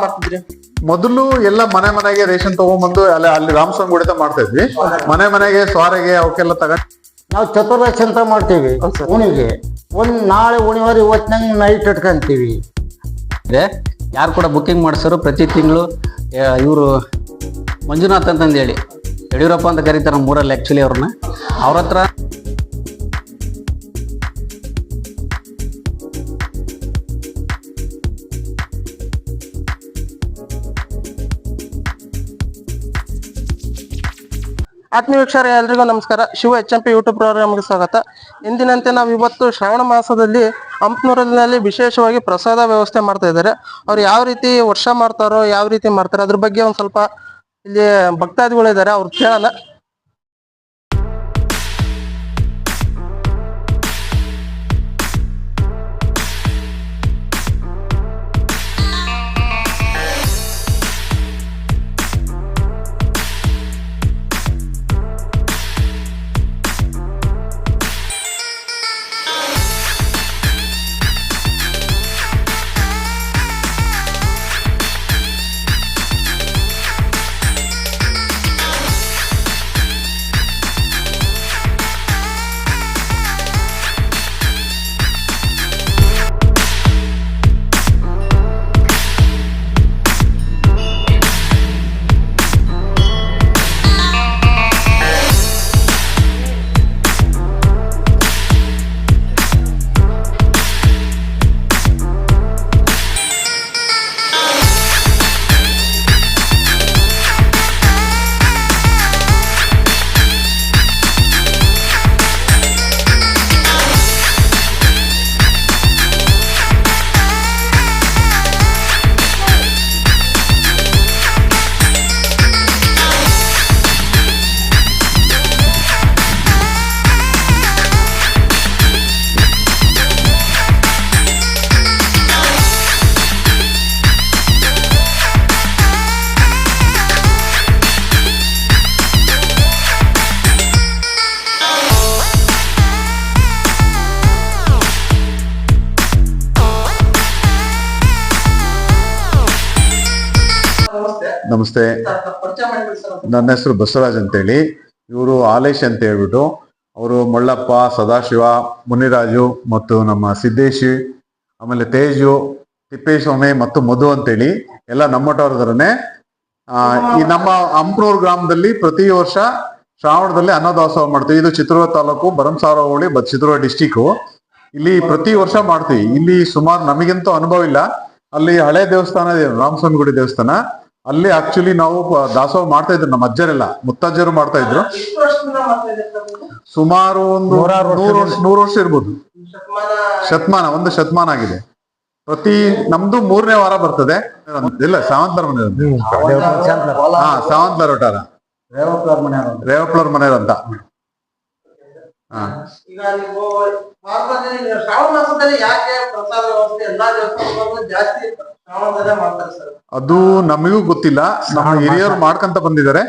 ಮಾಡ್ತಿದ್ರಿ? ಮೊದಲು ಎಲ್ಲ ಮನೆ ಮನೆಗೆ ರೇಷನ್ ತಗೊಂಡ್ಬಂದು ಅಲ್ಲಿ ಅಲ್ಲಿ ರಾಮಸ್ವಾಮಿ ಗುಡಿತ ಮಾಡ್ತಾ ಇದ್ವಿ ಮನೆ ಮನೆಗೆ ಸ್ವಾರೆಗೆ ಅವಕ್ಕೆಲ್ಲ ತಗ ನಾವು ಚತುರ್ದಶಿ ಅಂತ ಮಾಡ್ತೀವಿ ಉಣಿಗೆ ಒಂದ್ ನಾಳೆ ಉಣಿವಾರ ಇವತ್ತಿನ ನೈಟ್ ಇಟ್ಕೊಂತೀವಿ. ಇದೆ ಯಾರು ಕೂಡ ಬುಕ್ಕಿಂಗ್ ಮಾಡಿಸೋರು ಪ್ರತಿ ತಿಂಗಳು ಇವರು ಮಂಜುನಾಥ್ ಅಂತಂದು ಹೇಳಿ. ಯಡಿಯೂರಪ್ಪ ಅಂತ ಕರೀತಾರೆ ನಮ್ಮ ಊರಲ್ಲಿ ಆ್ಯಕ್ಚುಲಿ ಅವ್ರನ್ನ. ಅವ್ರ ಹತ್ರ ಆತ್ಮೀಯ ವೀಕ್ಷರ ಎಲ್ರಿಗೂ ನಮಸ್ಕಾರ. Shiva H M P YouTube ಪ್ರೋಗ್ರಾಮ್ಗೆ ಸ್ವಾಗತ. ಎಂದಿನಂತೆ ನಾವು ಇವತ್ತು ಶ್ರಾವಣ ಮಾಸದಲ್ಲಿ ಹಂಪನೂರಿನಲ್ಲಿ ವಿಶೇಷವಾಗಿ ಪ್ರಸಾದ ವ್ಯವಸ್ಥೆ ಮಾಡ್ತಾ ಇದ್ದಾರೆ. ಅವ್ರು ಯಾವ ರೀತಿ ವರ್ಷ ಮಾಡ್ತಾರೋ, ಯಾವ ರೀತಿ ಮಾಡ್ತಾರೋ, ಅದ್ರ ಬಗ್ಗೆ ಒಂದು ಸ್ವಲ್ಪ ಇಲ್ಲಿ ಭಕ್ತಾದಿಗಳು ಇದ್ದಾರೆ ಅವ್ರು ಕೇಳೋಣ. ನಮಸ್ತೆ ನನ್ನ ಹೆಸರು ಬಸವರಾಜ್ ಅಂತೇಳಿ. ಇವರು ಆಲೇಶ್ ಅಂತ ಹೇಳ್ಬಿಟ್ಟು ಅವರು ಮಳ್ಳಪ್ಪ, ಸದಾಶಿವ, ಮುನಿರಾಜು ಮತ್ತು ನಮ್ಮ ಸಿದ್ದೇಶಿ, ಆಮೇಲೆ ತೇಜು, ತಿಪ್ಪೇಸ್ವಾಮಿ ಮತ್ತು ಮಧು ಅಂತೇಳಿ ಎಲ್ಲ ನಮ್ಮಟವ್ರದರನೆ ಈ ನಮ್ಮ ಅಂಪ್ರೂರ್ ಗ್ರಾಮದಲ್ಲಿ ಪ್ರತಿ ವರ್ಷ ಶ್ರಾವಣದಲ್ಲಿ ಅನ್ನದಾಸೋಹ ಮಾಡ್ತೀವಿ. ಇದು ಚಿತ್ರದುರ್ಗ ತಾಲೂಕು ಭರಂಸಾರ ಹೋಳಿ ಬ ಚಿತ್ರದುರ್ಗ ಡಿಸ್ಟಿಕ್ ಇಲ್ಲಿ ಪ್ರತಿ ವರ್ಷ ಮಾಡ್ತೀವಿ. ಇಲ್ಲಿ ಸುಮಾರು ನಮಗಂತೂ ಅನುಭವ ಇಲ್ಲ. ಅಲ್ಲಿ ಹಳೆ ದೇವಸ್ಥಾನ ರಾಮಸ್ವಾಮಿ ಗುಡಿ ದೇವಸ್ಥಾನ. ಅಲ್ಲಿ ಆಕ್ಚುಲಿ ನಾವು ದಾಸೋಹ ಮಾಡ್ತಾ ಇದ್ರು ನಮ್ಮ ಅಜ್ಜರೆಲ್ಲ ಮುತ್ತಜ್ಜರು ಮಾಡ್ತಾ ಇದ್ರು. ಸುಮಾರು ಒಂದು ನೂರು ವರ್ಷ ನೂರು ವರ್ಷ ಇರ್ಬೋದು. ಶತಮಾನ. ಒಂದು ಶತಮಾನ ಆಗಿದೆ. ಪ್ರತಿ ನಮ್ದು ಮೂರನೇ ವಾರ ಬರ್ತದೆ. ಇಲ್ಲ ಸಾವಂತರ ಮನೆ ಹಾ ಸಾವಂತರ ಒಟ್ಟಾರ ರೇವಪ್ಲರ್ ಮನೆಯವ್ರು ಅಂತ. ಈಗ ನೀವು ಶ್ರಾವಣ ಮಾಸದಲ್ಲಿ ಯಾಕೆ ಪ್ರಸಾದ ವ್ಯವಸ್ಥೆ ಎಲ್ಲಾ ದೇವಸ್ಥಾನಗಳು ಜಾಸ್ತಿ ಶ್ರಾವಣದಲ್ಲೇ ಮಾಡ್ತಾರೆ ಸರ್? ಅದು ನಮಗೂ ಗೊತ್ತಿಲ್ಲ. ನಮ್ಮ ಹಿರಿಯರು ಮಾಡ್ಕೊಂತ ಬಂದಿದ್ದಾರೆ.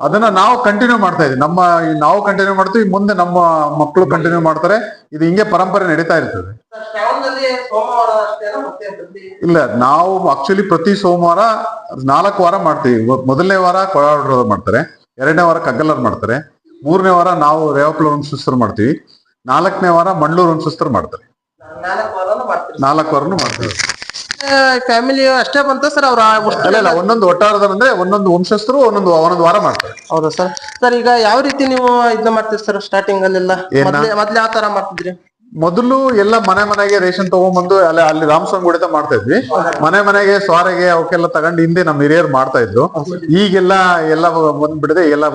ಅದನ್ನ ನಾವು ಕಂಟಿನ್ಯೂ ಮಾಡ್ತಾ ಇದ್ದೀವಿ. ನಮ್ಮ ಈ ನಾವು ಕಂಟಿನ್ಯೂ ಮಾಡ್ತೀವಿ ಮುಂದೆ ನಮ್ಮ ಮಕ್ಕಳು ಕಂಟಿನ್ಯೂ ಮಾಡ್ತಾರೆ. ಇದು ಹಿಂಗೆ ಪರಂಪರೆ ನಡೀತಾ ಇರ್ತದೆ. ಸರ್, ಶ್ರಾವಣದಲ್ಲಿ ಸೋಮವಾರ ಅಷ್ಟೇನಾ ಮತ್ತೆ ಪ್ರತಿ? ಇಲ್ಲ ನಾವು ಆಕ್ಚುಲಿ ಪ್ರತಿ ಸೋಮವಾರ ನಾಲ್ಕು ವಾರ ಮಾಡ್ತೀವಿ. ಮೊದಲನೇ ವಾರ ಕೊಳ ಮಾಡ್ತಾರೆ. ಎರಡನೇ ವಾರ ಕಗ್ಗಲರ್ ಮಾಡ್ತಾರೆ. ಮೂರನೇ ವಾರ ನಾವು ರೇವಪ್ಲ ವಂಶಸ್ಥರು ಮಾಡ್ತೀವಿ. ನಾಲ್ಕನೇ ವಾರ ಮಂಡ್ಲೂರು ವಂಶಸ್ಥರು ಮಾಡ್ತಾರೆ. ನಾಲ್ಕು ವಾರನೂ ಮಾಡ್ತೀರಿ. ನಾಲ್ಕು ವಾರನು ಮಾಡ್ತೀವಿ. ಫ್ಯಾಮಿಲಿ ಅಷ್ಟೇ ಬಂತ ಸರ್ ಅವ್ರ ಅಲ್ಲ ಇಲ್ಲ ಒಂದೊಂದು ಒಟ್ಟಾರದ ಅಂದ್ರೆ ಒಂದೊಂದು ವಂಶಸ್ಥರು ಒಂದೊಂದು ಒಂದೊಂದು ವಾರ ಮಾಡ್ತಾರೆ. ಹೌದಾ ಸರ್ ಸರ್ ಈಗ ಯಾವ ರೀತಿ ನೀವು ಇದನ್ನ ಮಾಡ್ತೀರಿ ಸರ್ ಸ್ಟಾರ್ಟಿಂಗ್ ಅಲ್ಲೆಲ್ಲ? ಮೊದ್ಲೇ ಯಾವ ತರ ಮಾಡ್ತಿದ್ರಿ? ಮೊದಲು ಎಲ್ಲ ಮನೆ ಮನೆಗೆ ರೇಷನ್ ತಗೊಂಡ್ಬಂದು ಅಲ್ಲಿ ಅಲ್ಲಿ ರಾಮಸ್ವಾಮಿ ಗುಡಿತ ಮಾಡ್ತಾ ಇದ್ವಿ. ಮನೆ ಮನೆಗೆ ಸ್ವಾರೆಗೆ ಅವಕ್ಕೆಲ್ಲ ತಗೊಂಡು ಹಿಂದೆ ನಮ್ಮ ಹಿರಿಯರು ಮಾಡ್ತಾ ಇದ್ರು. ಈಗೆಲ್ಲ ಎಲ್ಲ ಒಂದ್ ಬಿಡದೆ ಎಲ್ಲ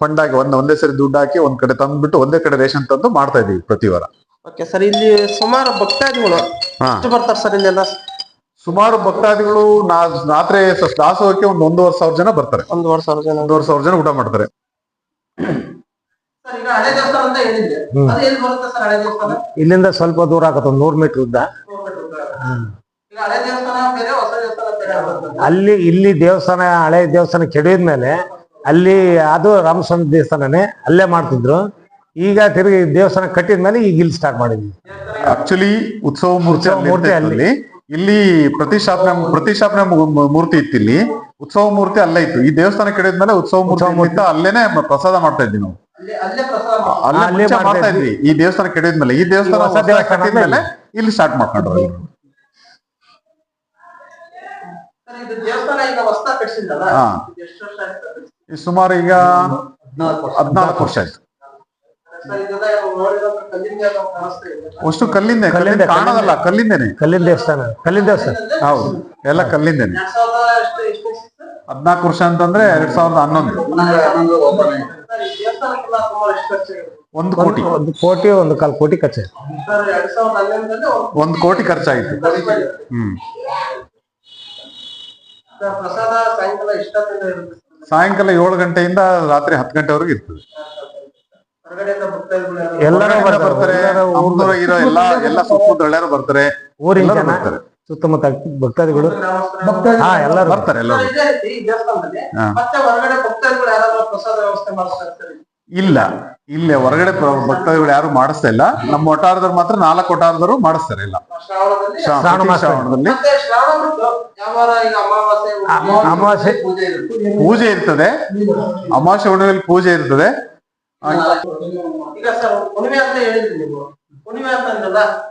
ಫಂಡ್ ಆಗಿ ಒಂದ್ ಒಂದೇ ಸರಿ ದುಡ್ಡು ಹಾಕಿ ಒಂದ್ ಕಡೆ ತಂದ್ಬಿಟ್ಟು ಒಂದೇ ಕಡೆ ರೇಷನ್ ತಂದು ಮಾಡ್ತಾ ಇದೀವಿ ಪ್ರತಿ ವಾರ. ಓಕೆ ಸರ್ ಇಲ್ಲಿ ಸುಮಾರು ಭಕ್ತಾದಿಗಳು ಹಾ. ಎಷ್ಟು ಬರ್ತಾರೆ ಸರ್ ಇಲ್ಲೆಲ್ಲ? ಸುಮಾರು ಭಕ್ತಾದಿಗಳು ರಾತ್ರಿ ದಾಸೋಹಕ್ಕೆ ಒಂದ್ ಒಂದೂವರೆ ಸಾವಿರ ಜನ ಬರ್ತಾರೆ. ಒಂದೂವರೆ ಸಾವಿರ ಜನ. ಒಂದೂವರೆ ಸಾವಿರ ಜನ ಊಟ ಮಾಡ್ತಾರೆ. ಇಲ್ಲಿಂದ ಸ್ವಲ್ಪ ದೂರ ಆಗತ್ತೆ ಒಂದ್ ನೂರ್ ಮೀಟರ್ ಉದ್ದ. ಈಗ ದೇವಸ್ಥಾನ ಬೇರೆ ಹೊಸ ದೇವಸ್ಥಾನ ಬೇರೆ ಬರ್ತದೆ ಅಲ್ಲಿ ಇಲ್ಲಿ ದೇವಸ್ಥಾನ ಹಳೆ ದೇವಸ್ಥಾನ ಕೆಡಿದ್ಮೇಲೆ ಅಲ್ಲಿ ಅದು ರಾಮಸ್ವಾಮಿ ದೇವಸ್ಥಾನನೇ ಅಲ್ಲೇ ಮಾಡ್ತಿದ್ರು. ಈಗ ತಿರುಗಿ ದೇವಸ್ಥಾನ ಕಟ್ಟಿದ್ಮೇಲೆ ಈಗ ಇಲ್ಲಿ ಸ್ಟಾರ್ಟ್ ಮಾಡಿದ್ವಿ. ಆಕ್ಚುಲಿ ಉತ್ಸವ ಮೂರ್ತಿ ಅಲ್ಲಿ ಮೂರ್ತಿ ಅಲ್ಲಿ. ಅಲ್ಲಿ. ಇಲ್ಲಿ ಪ್ರತಿಷ್ಠಾಪನೆ ಪ್ರತಿಷ್ಠಾಪನೆ ಮೂರ್ತಿ ಇತ್ತು ಇಲ್ಲಿ. ಉತ್ಸವ ಮೂರ್ತಿ ಅಲ್ಲೇ ಇತ್ತು. ಈ ದೇವಸ್ಥಾನ ಕೆಡಿದ್ಮೇಲೆ ಉತ್ಸವ ಮೂರ್ತಿ ಇತ್ತು ಅಲ್ಲೇನೆ ಪ್ರಸಾದ ಮಾಡ್ತಾ ಇದ್ವಿ ನಾವು. ಅಲ್ಲಿ ಮಾಡ್ತಾ ಇದ್ವಿ. ಈ ದೇವಸ್ಥಾನ ಕೆಡಿದ್ಮೇಲೆ ಈ ದೇವಸ್ಥಾನ ಹೊಸ ಕಟ್ಟಿದ್ಮೇಲೆ ಇಲ್ಲಿ ಸ್ಟಾರ್ಟ್ ಮಾಡ್ಕೊಂಡ್ರು ಸುಮಾರು ಈಗ ಹದ್ನಾಲ್ಕು ವರ್ಷ. ಆಯ್ತು. ಅಷ್ಟು ಕಲ್ಲಿಂದ ಕಲ್ಲಿಂದೆ ಕಲ್ಲಿಂದೆ, ಕಲ್ಲಿಂದ. ಕಾಣೋದಲ್ಲ ಕಲ್ಲಿಂದೇನೆ. ಕಲ್ಲಿಂದ ದೇವಸ್ಥಾನ ಕಲ್ಲಿಂದ ದೇವಸ್ಥಾನ. ಹೌದು ಎಲ್ಲ ಕಲ್ಲಿಂದೇನೆ. ಹದ್ನಾಲ್ಕು ವರ್ಷ ಅಂತಂದ್ರೆ ಎರಡ್ ಸಾವಿರದ ಹನ್ನೊಂದು. ಒಂದು ಕೋಟಿ. ಒಂದು ಕೋಟಿ ಒಂದು ಕಾಲ್ ಕೋಟಿ ಖರ್ಚು. ಸರ್, ಎರಡ್ ಸಾವಿರದ ಒಂದು ಕೋಟಿ ಖರ್ಚಾಯ್ತು. ಹ್ಮ್. ಸಾಯಂಕಾಲ ಏಳು ಗಂಟೆಯಿಂದ ರಾತ್ರಿ ಹತ್ತು ಗಂಟೆವರೆಗೂ ಇರ್ತದೆ. ಎಲ್ಲರೂ ಬರ್ತಾರೆ ಇರೋ ಎಲ್ಲಾ ಎಲ್ಲ ಸುತ್ತಮುತ್ತ ಬರ್ತಾರೆ ಊರಿಂದ ಬರ್ತಾರೆ. ಸುತ್ತಮುತ್ತ ಭಕ್ತಾದಿಗಳು. ಹಾ ಎಲ್ಲರೂ ಬರ್ತಾರೆ. ಎಲ್ಲರೂ. ಇದೇ ರೀತಿ ಈ ಮತ್ತೆ ಹೊರಗಡೆ ಭಕ್ತಾದಿಗಳು ಯಾರಾದ್ರೂ ಪ್ರಸಾದ ವ್ಯವಸ್ಥೆ ಮಾಡ್ತಾರೆ ಇಲ್ಲ. ಇಲ್ಲೇ ಹೊರಗಡೆ ಪ್ರ- ಭಕ್ತಾದಿಗಳು ಯಾರು ಮಾಡಿಸ್ತಾ ಇಲ್ಲ. ನಮ್ಮ ಒಟ್ಟಾರದವ್ರು ಮಾತ್ರ ನಾಲ್ಕು ಒಟ್ಟಾರದವರು ಮಾಡಿಸ್ತಾರೆ ಇಲ್ಲ. ಶ್ರಾವಣದಲ್ಲಿ? ಅಮಾವಾಸ್ಯ ಶ್ರಾವಣ ಶ್ರಾವಣದಲ್ಲಿ. ಪೂಜೆ ಇರ್ತದೆ. ಅಮಾವಾಸ್ಯ ಹುಣ್ಣಿಮೆಯಲ್ಲಿ ಪೂಜೆ ಇರ್ತದೆ. ಈಗ ಸರ್ ಹುಣ್ಣಿಮೆ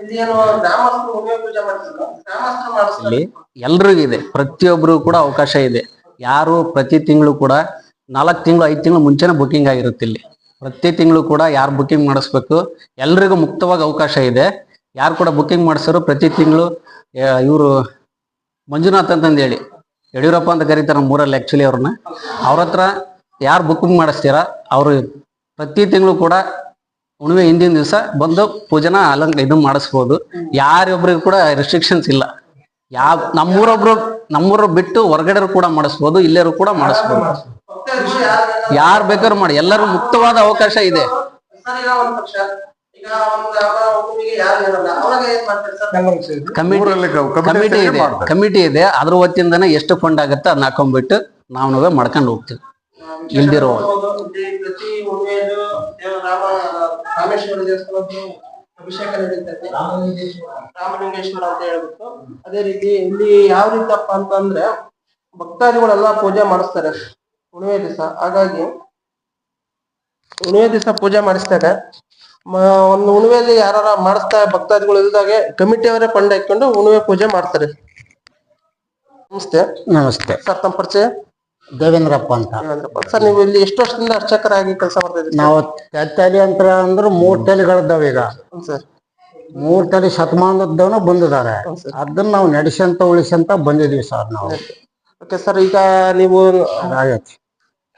ಇಲ್ಲಿ ಏನು ಗ್ರಾಮಸ್ಥರು ಹುಣ್ಣಿಮೆ ಪೂಜೆ ಮಾಡ್ತಿದ್ರು ಗ್ರಾಮಸ್ಥರು ಮಾಡಿಸ್ತಾರೆ. ಎಲ್ರಿಗೂ ಇದೆ ಪ್ರತಿಯೊಬ್ರು ಕೂಡ ಅವಕಾಶ ಇದೆ. ಯಾರು ಪ್ರತಿ ತಿಂಗಳು ಕೂಡ ನಾಲ್ಕು ತಿಂಗಳು, ಐದು ತಿಂಗಳು ಮುಂಚೆನೆ ಬುಕಿಂಗ್ ಆಗಿರುತ್ತೆ ಇಲ್ಲಿ. ಪ್ರತಿ ತಿಂಗಳು ಕೂಡ ಯಾರು ಬುಕಿಂಗ್ ಮಾಡಿಸ್ಬೇಕು, ಎಲ್ರಿಗೂ ಮುಕ್ತವಾಗಿ ಅವಕಾಶ ಇದೆ. ಯಾರು ಕೂಡ ಬುಕಿಂಗ್ ಮಾಡಿಸೋರು, ಪ್ರತಿ ತಿಂಗಳು ಇವರು ಮಂಜುನಾಥ್ ಅಂತಂದು ಹೇಳಿ ಯಡಿಯೂರಪ್ಪ ಅಂತ ಕರೀತಾರೆ ನಮ್ಮ ಊರಲ್ಲಿ ಆ್ಯಕ್ಚುಲಿ ಅವ್ರನ್ನ. ಅವ್ರ ಹತ್ರ ಯಾರು ಬುಕಿಂಗ್ ಮಾಡಿಸ್ತೀರಾ, ಅವರು ಪ್ರತಿ ತಿಂಗಳು ಕೂಡ ಹುಣ್ಣಿಮೆ ಹಿಂದಿನ ದಿವಸ ಬಂದು ಪೂಜೆನ ಅಲಂಕ ಇದು ಮಾಡಿಸ್ಬೋದು. ಯಾರೊಬ್ರಿಗೂ ಕೂಡ ರೆಸ್ಟ್ರಿಕ್ಷನ್ಸ್ ಇಲ್ಲ. ಯಾವ ನಮ್ಮೂರೊಬ್ರು ನಮ್ಮೂರು ಬಿಟ್ಟು ಹೊರಗಡೆ ಕೂಡ ಮಾಡಿಸ್ಬೋದು ಇಲ್ಲೇರು ಕೂಡ ಮಾಡಿಸ್ಬೋದು. ಯಾರು ಬೇಕಾದ್ರು ಮಾಡಿ. ಎಲ್ಲರೂ ಮುಕ್ತವಾದ ಅವಕಾಶ ಇದೆ. ಸರ್ ಈಗ ಒಂದ್ ಪಕ್ಷ ಈಗ ಒಂದು ಯಾವ ಹುಣ್ಣಿಮೆಗೆ ಯಾರು ಇರಲ್ಲ ಅವಾಗ ಏನ್ ಮಾಡ್ತಾರೆ ಸರ್ ಕಮಿಟಿ ಊರಲ್ಲಿ ಕಮಿಟಿ ಕಮಿಟಿ ಇದೆ. ಕಮಿಟಿ ಇದೆ. ಅದ್ರ ವತಿಯಿಂದನೇ ಎಷ್ಟು ಫಂಡ್ ಆಗುತ್ತೆ ಅದನ್ನ ಹಾಕೊಂಡ್ಬಿಟ್ಟು ನಾವು ನಾವೇ ಮಾಡ್ಕೊಂಡು ಹೋಗ್ತೀವಿ. ಇಲ್ದಿರೋ ರಾಮ ರಾಮೇಶ್ವರ ದೇವಸ್ಥಾನದ್ದು ಅಭಿಷೇಕ ನಡೀತೈತೆ. ರಾಮಲಿಂಗೇಶ್ವರ ಅಂತ ಹೇಳ್ಬಿಟ್ಟು. ಅದೇ ರೀತಿ ಇಲ್ಲಿ ಯಾವ ರೀತಿಯಪ್ಪ ಅಂತಂದ್ರೆ ಭಕ್ತಾದಿಗಳೆಲ್ಲ ಪೂಜೆ ಮಾಡಿಸ್ತಾರೆ. ಹುಣ್ಣಿಮೆ ದಿವಸ. ಹಾಗಾಗಿ ಹುಣ್ಣಿಮೆ ದಿವಸ ಪೂಜೆ ಮಾಡಿಸ್ತಾರೆ. ಒಂದು ಹುಣ್ಣಿಮೆಯಲ್ಲಿ ಯಾರ ಮಾಡಿಸ್ತಾ ಭಕ್ತಾದಿಗಳು ಇಲ್ದಾಗೆ ಕಮಿಟಿಯವರೇ ಪಂಡ ಹಾಕೊಂಡು ಹುಣ್ಣಿಮೆ ಪೂಜೆ ಮಾಡ್ತಾರೆ. ನಮಸ್ತೆ. ನಮಸ್ತೆ. ಸರ್ ತಮ್ಮ ಪರಿಚಯ. ದೇವೇಂದ್ರಪ್ಪ ಅಂತ. ಸರ್ ನೀವು ಇಲ್ಲಿ ಎಷ್ಟು ವರ್ಷದಿಂದ ಅರ್ಚಕರಾಗಿ ಕೆಲಸ ಮಾಡ್ತಾ ಇದ್ದೀರಿ? ನಾವು ತಲೆ ಅಂತ ಅಂದ್ರೆ ಮೂರ್ ತಲೆಗಳಿದ್ದಾವ ಈಗ. ಸರ್. ಮೂರ್ ತಲೆ ಶತಮಾನದವನು ಬಂದಿದ್ದಾರೆ. ಅದನ್ನ ನಾವು ನಡೆಸಂತ ಉಳಿಸಂತ ಬಂದಿದೀವಿ ಸರ್ ನಾವು. ಓಕೆ ಸರ್ ಈಗ ನೀವು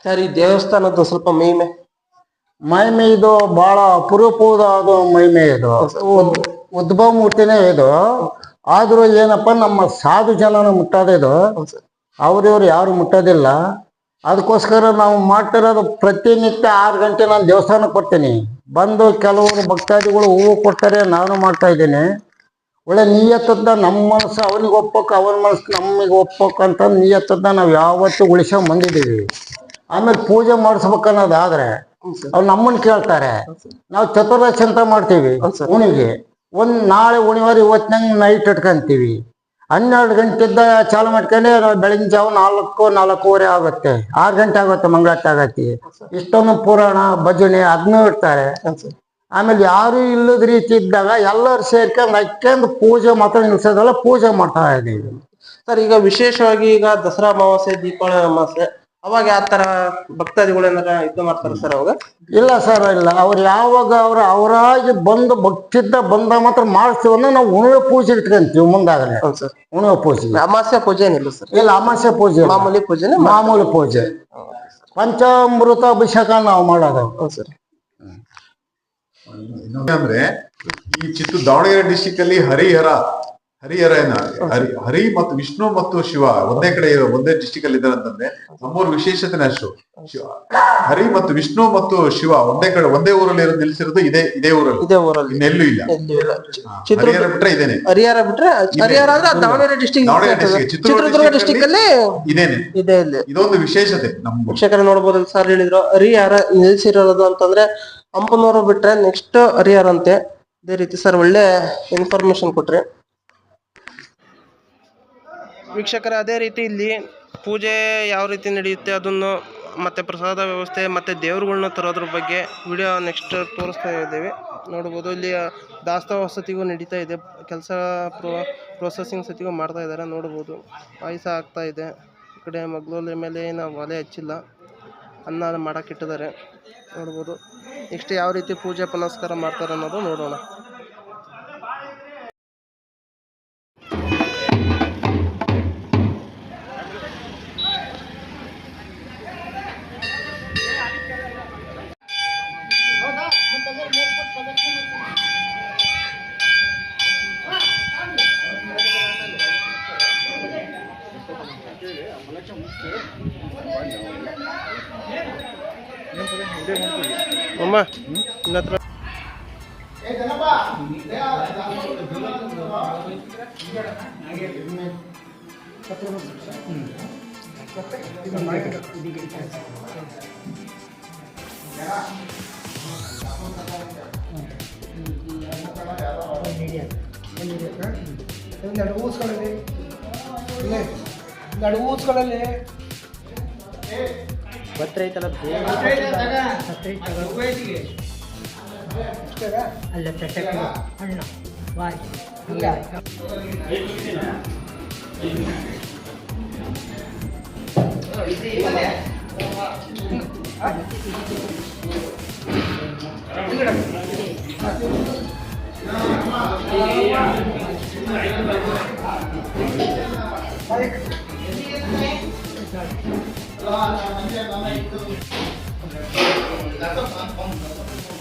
ಸರ್ ಈ ದೇವಸ್ಥಾನದ ಸ್ವಲ್ಪ ಮಹಿಮೆ. ಮಹಿಮೆ ಇದು ಬಹಳ ಅಪರೂಪವಾದ ಅದು ಮಹಿಮೆ ಇದು. ಉದ್ಭವ ಮೂರ್ತಿನೇ ಇದು. ಆದ್ರೂ ಏನಪ್ಪ ನಮ್ಮ ಸಾಧು ಜನನ ಮುಟ್ಟಾದ ಇದು. ಅವ್ರಿವ್ರು ಯಾರು ಮುಟ್ಟೋದಿಲ್ಲ. ಅದಕ್ಕೋಸ್ಕರ ನಾವು ಮಾಡ್ತಿರೋದು ಪ್ರತಿನಿತ್ಯ ಆರು ಗಂಟೆ ನಾನು ದೇವಸ್ಥಾನಕ್ಕೆ ಬರ್ತೀನಿ. ಬಂದು ಕೆಲವರು ಭಕ್ತಾದಿಗಳು ಹೂವು ಕೊಡ್ತಾರೆ ನಾನು ಮಾಡ್ತಾ ಇದ್ದೀನಿ. ಒಳ್ಳೆ ನಿಯತ್ತದ ನಮ್ಮ ಮನಸ್ಸು ಅವನಿಗೆ ಒಪ್ಪಕ್ಕೆ ಅವನ ಮನಸ್ಸು ನಮಗೆ ಒಪ್ಪಕ್ಕೆ ಅಂತ ನಿಯತ್ತದ ನಾವು ಯಾವತ್ತೂ ಉಳಿಸೋ ಬಂದಿದ್ದೀವಿ. ಆಮೇಲೆ ಪೂಜೆ ಮಾಡಿಸ್ಬೇಕನ್ನೋದಾದ್ರೆ ಅವ್ರು ನಮ್ಮನ್ನ ಕೇಳ್ತಾರೆ. ನಾವು ಚತುರ್ದಶಿ ಅಂತ ಮಾಡ್ತೀವಿ ಹುಣಿಗೆ ಒಂದು ಉಣಿಗೆ ಒಂದ್ ನಾಳೆ ಉಣಿವಾರ ಇವತ್ತಿನಂಗೆ ನೈಟ್ ಇಟ್ಕೊಂತೀವಿ. ಹನ್ನೆರಡು ಗಂಟೆದ್ದ ಚಾಲು ಮಾಡ್ಕೊಂಡೆ ಬೆಳಗಿನ ಜಾವ ನಾಲ್ಕು, ನಾಲ್ಕೂವರೆ ಆಗುತ್ತೆ. ಆರು ಗಂಟೆ ಆಗುತ್ತೆ ಮಂಗಳಾಟ ಆಗತ್ತಿ ಇಷ್ಟೊಂದು ಪುರಾಣ, ಭಜನೆ ಅದನ್ನೂ ಇಡ್ತಾರೆ. ಆಮೇಲೆ ಯಾರು ಇಲ್ಲದ ರೀತಿ ಇದ್ದಾಗ ಎಲ್ಲರೂ ಸೇರ್ಕೊಂಡು ಹಾಕೊಂಡು ಪೂಜೆ ಮಾತ್ರ ನಿಲ್ಸೋದಲ್ಲ ಪೂಜೆ ಮಾಡ್ತಾ ಇದ್ದೀವಿ. ಸರ್, ಈಗ ವಿಶೇಷವಾಗಿ ಈಗ ದಸರಾ ಅಮಾವಾಸ್ಯೆ, ದೀಪಾವಳಿ ಅಮಾವಾಸ್ಯೆ ಅವಾಗ ಯಾವ ತರ ಭಕ್ತಾದಿಗಳು ಏನಾರ ಇದು ಮಾಡ್ತಾರ ಸರ್ ಅವಾಗ? ಇಲ್ಲ ಸರ್ ಇಲ್ಲ. ಅವ್ರು ಯಾವಾಗ ಅವ್ರ ಅವರಾಗಿ ಬಂದು ಭಕ್ತಿದ್ದ ಬಂದ ಮಾತ್ರ ಮಾಡಿಸ್ತೀವಿ ಅಂದ್ರೆ ನಾವು ಉಣಿವೆ ಪೂಜೆ ಇಟ್ಕೊಂತೀವಿ ಮುಂದಾಗಲೇ. ಹೌದು ಸರ್. ಉಣಿವೆ ಪೂಜೆ. ಅಮಾಸ್ಯ ಪೂಜೆ ಏನಿಲ್ಲ ಸರ್? ಇಲ್ಲ ಅಮಾಸ್ಯ ಪೂಜೆ ಮಾಮೂಲಿ ಪೂಜೆನೆ ಮಾಮೂಲಿ ಪೂಜೆ. ಪಂಚಾಮೃತ ಅಭಿಷೇಕ ನಾವು ಮಾಡೋದು. ಹೌದು ಸರ್. ಅಂದ್ರೆ ಈ ಚಿತ್ರ ದಾವಣಗೆರೆ ಡಿಸ್ಟಿಕ್ ಅಲ್ಲಿ ಹರಿಹರ ಹರಿಹರ ಏನ ಹರಿ ಹರಿ ಮತ್ತು ವಿಷ್ಣು ಮತ್ತು ಶಿವ ಒಂದೇ ಕಡೆ ಇರೋ ಒಂದೇ ಡಿಸ್ಟಿಕ್ ಅಲ್ಲಿ ಇದ್ದಾರೆ ಅಂತಂದ್ರೆ ನಮ್ಮೂರ್ ವಿಶೇಷತೆನೇ ಅಷ್ಟು. ಶಿವ ಹರಿ ಮತ್ತು ವಿಷ್ಣು ಮತ್ತು ಶಿವ ಒಂದೇ ಕಡೆ ಒಂದೇ ಊರಲ್ಲಿ ಇರೋದು ನಿಲ್ಸಿರೋದು ಇದೇ ಇದೇ ಊರಲ್ಲಿ. ಇದೇ ಊರಲ್ಲಿ. ಇನ್ನೆಲ್ಲೂ ಇಲ್ಲ. ಎಲ್ಲಿ ಇಲ್ಲ. ಹಾ, ಹರಿಹರ ಬಿಟ್ರೆ ಇದೇನೆ. ಹರಿಹರ ಬಿಟ್ರೆ ಹರಿಹರ ಆದ್ರೆ ದಾವಣಗೆರೆ ಡಿಸ್ಟಿಕ್. ಚಿತ್ರದುರ್ಗ ಡಿಸ್ಟಿಕ್ ಅಲ್ಲಿ ಇದೇನೆ. ಇದೆ ಇಲ್ಲಿ. ಇದೊಂದು ವಿಶೇಷತೆ ನಮ್ಮ ವೀಕ್ಷಕರು ನೋಡ್ಬೋದು ಸರ್ ಹೇಳಿದ್ರು ಹರಿಹರ ನಿಲ್ಸಿರೋದು ಅಂತಂದ್ರೆ ಅಂಬನೂರು ಬಿಟ್ರೆ ನೆಕ್ಸ್ಟ್ ಹರಿಹರ ಅಂತೆ. ಅದೇ ರೀತಿ ಸರ್ ಒಳ್ಳೆ ಇನ್ಫಾರ್ಮೇಶನ್ ಕೊಟ್ರಿ. ವೀಕ್ಷಕರ ಅದೇ ರೀತಿ ಇಲ್ಲಿ ಪೂಜೆ ಯಾವ ರೀತಿ ನಡೆಯುತ್ತೆ ಅದನ್ನು ಮತ್ತು ಪ್ರಸಾದ ವ್ಯವಸ್ಥೆ ಮತ್ತು ದೇವರುಗಳನ್ನ ತರೋದ್ರ ಬಗ್ಗೆ ವಿಡಿಯೋ ನೆಕ್ಸ್ಟ್ ತೋರಿಸ್ತಾ ಇದ್ದೇವೆ. ನೋಡ್ಬೋದು ಇಲ್ಲಿ ದಾಸ್ತಾವ ವಸತಿಗೂ ನಡೀತಾ ಇದೆ. ಕೆಲಸ ಪ್ರೊ ಪ್ರೊಸೆಸಿಂಗ್ ಸತಿಗೂ ಮಾಡ್ತಾ ಇದ್ದಾರೆ. ನೋಡ್ಬೋದು ಪಾಯಸ ಆಗ್ತಾ ಇದೆ. ಈ ಕಡೆ ಮಗ್ಲೊಲೆ ಮೇಲೆ ಏನು ಒಲೆ ಹಚ್ಚಿಲ್ಲ. ಅನ್ನ ಮಾಡಕ್ಕೆ ಇಟ್ಟಿದ್ದಾರೆ. ನೋಡ್ಬೋದು ನೆಕ್ಸ್ಟ್ ಯಾವ ರೀತಿ ಪೂಜೆ ಪುನಸ್ಕಾರ ಮಾಡ್ತಾರೆ ಅನ್ನೋದು ನೋಡೋಣ. ಒಂದೆರಡು ಊಸ್ಗಳಲ್ಲಿ ಇಲ್ಲೇ ಒಂದೆರಡು ಊಸ್ಗಳಲ್ಲಿ ಅಲ್ಲ ಅಣ್ಣ ಹಣ್ಣು Ah, い。Thank you.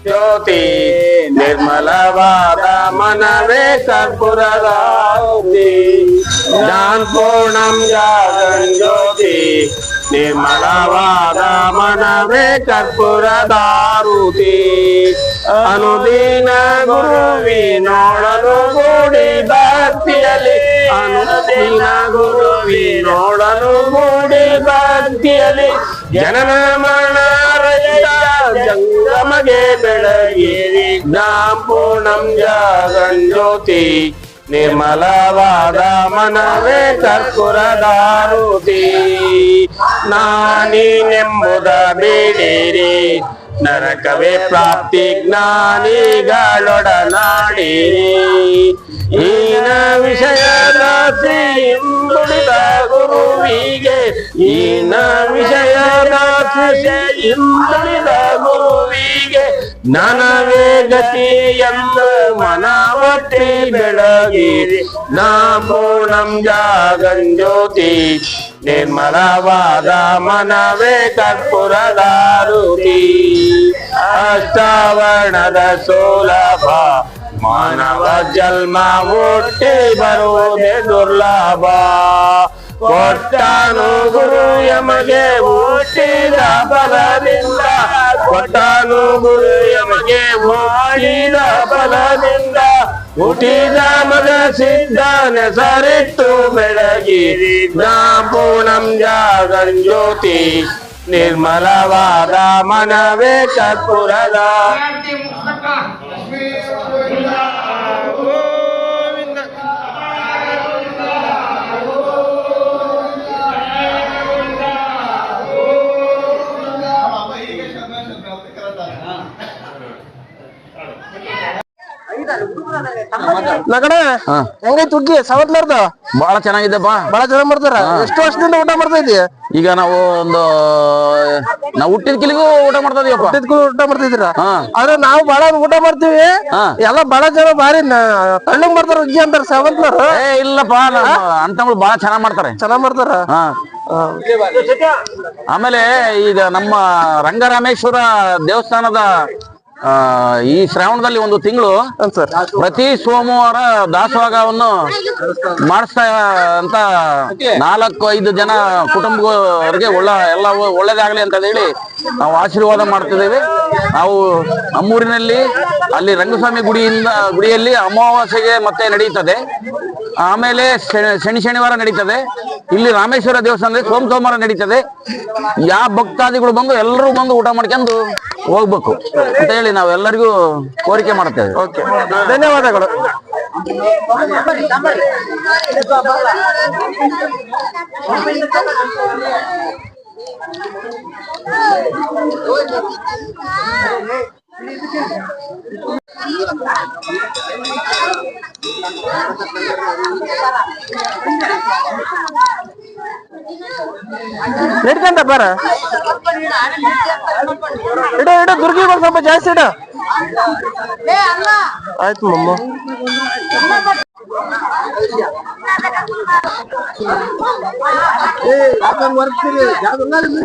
ಜ್ಯೋತಿ ನಿರ್ಮಲವಾದ ಮನವೇ ಕರ್ಪುರದಾಹುತಿ ಜ್ಞಾನಪೂರ್ಣಂ ಜಾಗನ್ ಜ್ಯೋತಿ ನಿರ್ಮಲವಾದ ಮನವೇ ಕರ್ಪುರದಾರುತಿ. ಅನುದಿನ ಗುರುವಿನೋಡಲು ಗುಡಿ ಭಕ್ತಿಯಲ್ಲಿ ಅನುದಿನ ಗುರುವಿನೋಡಲು ಮೂಡಿ ಭಕ್ತಿಯಲ್ಲಿ ಜನನ ಮರಣ ರಹಿತ ಜಂಗಮಗೆ ಬೆಳಗಿರಿ. ಜ್ಞಾಪೂರ್ಣಂ ಜಾಗನ್ ಜ್ಯೋತಿ. ನಿರ್ಮಲವಾದ ಮನವೇ ಕರ್ಪುರದಾರುತಿ ನಾನೀನೆಂಬುದ ಬೇಡಿರಿ. ನರಕವೇ ಪ್ರಾಪ್ತಿ ಜ್ಞಾನಿಗಳೊಡನಾಡಿ. ಈನ ವಿಷಯದ ಹಿಂದುಳಿದ ಗುರುವಿಗೆ ಈನ ವಿಷಯದ ಹಿಂದುಳಿದ ಗುರುವಿಗೆ, ನನವೇ ಗತಿ ಎಂದು ಮನವಟ್ಟಿ ಬೆಳಗಿರಿ. ನಾಮೋ ನಮ್ ಜಾಗನ್ ಜ್ಯೋತಿ, ನಿರ್ಮಲವಾದ ಮನವೇ ಕರ್ಪುರದಾರುತಿ ಅಷ್ಟಾವರಣದ ಸೋಲಭ. ಮಾನವ ಜನ್ಮ ಹುಟ್ಟಿ ಬರುವುದೇ ದುರ್ಲಭ. ಕೊಟ್ಟನು ಗುರು ಯಮಗೆ ಹುಟ್ಟಿದ ಬಲದಿಂದ. ಕೊಟ್ಟನು ಗುರು ಯಮಗೆ ಹುಟ್ಟಿದ ಬಲದಿಂದ. ಹುಟ್ಟಿದ ಮಗ ಸಿದ್ಧ ಬೆಳಗಿ. ಬೆಳಗಿರಿ ಪೂರ್ಣಂ ಜಾಗನ್ ಜ್ಯೋತಿ. ನಿರ್ಮಲವಾದ ಮನವೇ ಕರ್ಪುರದ ನಗಡ ಹೆಂಗೈತಿ ಹುಗ್ಗಿ ಸವತ್ಲಾರ್ದ. ಬಹಳ ಬಹಳ ಚೆನ್ನಾಗಿ ಮಾಡ್ತಾರ. ಎಷ್ಟು ವರ್ಷದಿಂದ ಊಟ ಮಾಡ್ತಾ ಇದೀಯ? ಈಗ ನಾವು ಒಂದು ನಾವು ಹುಟ್ಟಿದ ಕಿಲಿಗೂ ಊಟ ಮಾಡ್ತಾ ಇದೀವಪ್ಪ. ಇದ್ಕೂ ಊಟ ಮಾಡ್ತಾ ಹಾ. ಆದ್ರೆ ನಾವು ಬಹಳ ಊಟ ಮಾಡ್ತೀವಿ. ಹಾ. ಎಲ್ಲ ಬಹಳ ಜನ ಬಾರಿ ತಳ್ಳಗ್ ಮಾಡ್ತಾರ ಹುಗ್ಗಿ ಅಂತಾರ ಸೆವೆಂತ್ ಏ ಇಲ್ಲಪ್ಪ ಅಂತಗಳು ಬಹಳ ಚೆನ್ನಾಗ್ ಮಾಡ್ತಾರೆ. ಚೆನ್ನಾಗ್ ಮಾಡ್ತಾರ? ಹಾ. ಆಮೇಲೆ ಈಗ ನಮ್ಮ ರಂಗರಾಮೇಶ್ವರ ದೇವಸ್ಥಾನದ ಈ ಶ್ರಾವಣದಲ್ಲಿ ಒಂದು ತಿಂಗಳು ಪ್ರತಿ ಸೋಮವಾರ ದಾಸವಾಗವನ್ನು ಮಾಡಿಸ್ತಾ ಅಂತ ನಾಲ್ಕು ಐದು ಜನ ಕುಟುಂಬಗಳಿಗೆ ಒಳ್ಳೆ ಎಲ್ಲ ಒಳ್ಳೇದಾಗಲಿ ಅಂತ ಹೇಳಿ ನಾವು ಆಶೀರ್ವಾದ ಮಾಡ್ತಿದ್ದೇವೆ. ನಾವು ನಮ್ಮೂರಿನಲ್ಲಿ ಅಲ್ಲಿ ರಂಗಸ್ವಾಮಿ ಗುಡಿಯಿಂದ ಗುಡಿಯಲ್ಲಿ ಅಮಾವಾಸ್ಯೆಗೆ ಮತ್ತೆ ನಡೆಯುತ್ತದೆ. ಆಮೇಲೆ ಶನಿ- ಶನಿ ಶನಿವಾರ ನಡೀತದೆ. ಇಲ್ಲಿ ರಾಮೇಶ್ವರ ದೇವಸ್ಥಾನದಲ್ಲಿ ಸೋಮ ಸೋಮವಾರ ನಡೀತದೆ. ಯಾವ ಭಕ್ತಾದಿಗಳು ಬಂದು ಎಲ್ಲರೂ ಬಂದು ಊಟ ಮಾಡ್ಕೊಂಡು ಹೋಗ್ಬೇಕು ಅಂತ ಹೇಳಿ ನಾವೆಲ್ಲರಿಗೂ ಕೋರಿಕೆ ಮಾಡ್ತೇವೆ. ಓಕೆ. ಧನ್ಯವಾದಗಳು. ನಡ್ಕಂತ ಬರ. ಇಡ ಇಡ ದುರ್ಗಿ ಸ್ವಲ್ಪ ಜಾಸ್ತಿ ಇಡ. ಆಯ್ತು ಮಮ್ಮ. ஜாதகம் வருது ஜாதகம் தான் இருக்கு